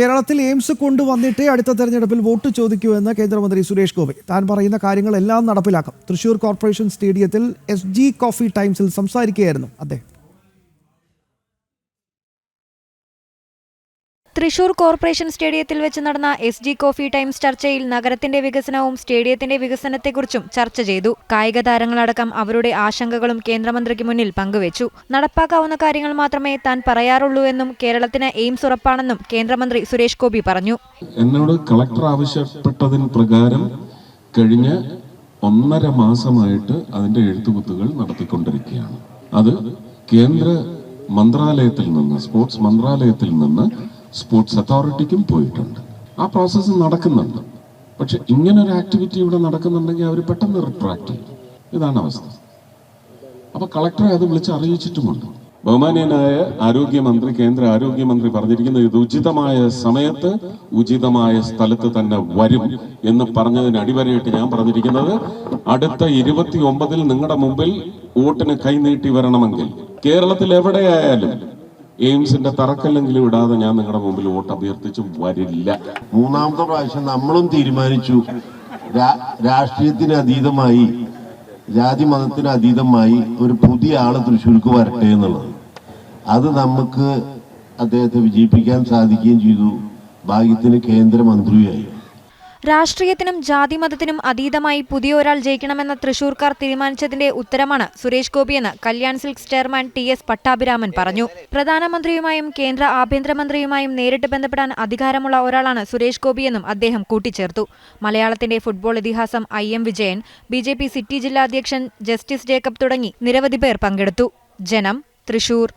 കേരളത്തിൽ എയിംസ് കൊണ്ടുവന്നിട്ടേ അടുത്ത തെരഞ്ഞെടുപ്പിൽ വോട്ട് ചോദിക്കൂ എന്ന് കേന്ദ്രമന്ത്രി സുരേഷ് ഗോപി. താൻ പറയുന്ന കാര്യങ്ങളെല്ലാം നടപ്പിലാക്കും. തൃശൂർ കോർപ്പറേഷൻ സ്റ്റേഡിയത്തിൽ എസ് കോഫി ടൈംസിൽ സംസാരിക്കുകയായിരുന്നു അദ്ദേഹം. തൃശൂർ കോർപ്പറേഷൻ സ്റ്റേഡിയത്തിൽ വെച്ച് നടന്ന എസ് ജി കോഫി ടൈംസ് ചർച്ചയിൽ നഗരത്തിന്റെ വികസനവും സ്റ്റേഡിയത്തിന്റെ വികസനത്തെക്കുറിച്ചും ചർച്ച ചെയ്തു. കായിക താരങ്ങളടക്കം അവരുടെ ആശങ്കകളും കേന്ദ്രമന്ത്രിക്ക് മുന്നിൽ പങ്കുവച്ചു. നടപ്പാക്കാവുന്ന കാര്യങ്ങൾ മാത്രമേ താൻ പറയാറുള്ളൂ എന്നും കേരളത്തിന് എയിംസ് ഉറപ്പാണെന്നും കേന്ദ്രമന്ത്രി സുരേഷ് ഗോപി പറഞ്ഞു. എന്നോട് കളക്ടർ ആവശ്യപ്പെട്ടതിന് പ്രകാരം കഴിഞ്ഞ ഒന്നര മാസമായിട്ട് അതിന്റെ എഴുത്തുകുത്തുകൾ നടത്തിക്കൊണ്ടിരിക്കുകയാണ്. അത് കേന്ദ്ര മന്ത്രാലയത്തിൽ നിന്ന് സ്പോർട്സ് മന്ത്രാലയത്തിൽ നിന്ന് സ്പോർട്സ് അതോറിറ്റിക്കും പോയിട്ടുണ്ട്. ആ പ്രോസസ്സ് നടക്കുന്നുണ്ട്. പക്ഷെ ഇങ്ങനെ ഒരു ആക്ടിവിറ്റി ഇവിടെ നടക്കുന്നുണ്ടെങ്കിൽ അവർ പെട്ടെന്ന് റിട്രാക്ട് ചെയ്യും. ഇതാണ് അവസ്ഥ. അപ്പൊ കളക്ടറെ അത് വിളിച്ച് അറിയിച്ചിട്ടുമുണ്ട്. ബഹുമാനീയനായ ആരോഗ്യമന്ത്രി കേന്ദ്ര ആരോഗ്യമന്ത്രി പറഞ്ഞിരിക്കുന്നത് ഇത് ഉചിതമായ സമയത്ത് ഉചിതമായ സ്ഥലത്ത് തന്നെ വരും എന്ന് പറഞ്ഞതിന് അടിവരയിട്ട് ഞാൻ പറഞ്ഞിരിക്കുന്നത് അടുത്ത ഇരുപത്തി ഒമ്പതിൽ നിങ്ങളുടെ മുമ്പിൽ വോട്ടിന് കൈനീട്ടി വരണമെങ്കിൽ കേരളത്തിൽ എവിടെയായാലും എയിംസിന്റെ തറക്കല്ലെങ്കിലും ഇടാതെ ഞാൻ നിങ്ങളുടെ മുമ്പിൽ വോട്ട് അഭ്യർത്ഥിച്ച് വരില്ല. മൂന്നാമത്തെ പ്രാവശ്യം നമ്മളും തീരുമാനിച്ചു. രാഷ്ട്രീയത്തിന് അതീതമായി ജാതി മതത്തിന് അതീതമായി ഒരു പുതിയ ആൾ തൃശ്ശൂർക്ക് വരട്ടെ എന്നുള്ളത്. അത് നമുക്ക് അദ്ദേഹത്തെ വിജയിപ്പിക്കാൻ സാധിക്കുകയും ചെയ്തു. ഭാഗ്യത്തിന് കേന്ദ്രമന്ത്രിയായി. രാഷ്ട്രീയത്തിനും ജാതിമതത്തിനും അതീതമായി പുതിയ ഒരാൾ ജയിക്കണമെന്ന തൃശൂർക്കാർ തീരുമാനിച്ചതിന്റെ ഉത്തരമാണ് Suresh ഗോപിയെന്ന് Kalyan silks chairman T S Pattabhiraman പറഞ്ഞു. പ്രധാനമന്ത്രിയുമായും കേന്ദ്ര ആഭ്യന്തരമന്ത്രിയുമായും നേരിട്ട് ബന്ധപ്പെടാൻ അധികാരമുള്ള ഒരാളാണ് സുരേഷ് ഗോപിയെന്നും അദ്ദേഹം കൂട്ടിച്ചേർത്തു. മലയാളത്തിന്റെ ഫുട്ബോൾ ഇതിഹാസം I M Vijayan B J P city ജില്ലാ അധ്യക്ഷൻ ജസ്റ്റിസ് ജേക്കബ് തുടങ്ങി നിരവധി പേർ പങ്കെടുത്തു. ജനം തൃശൂർ.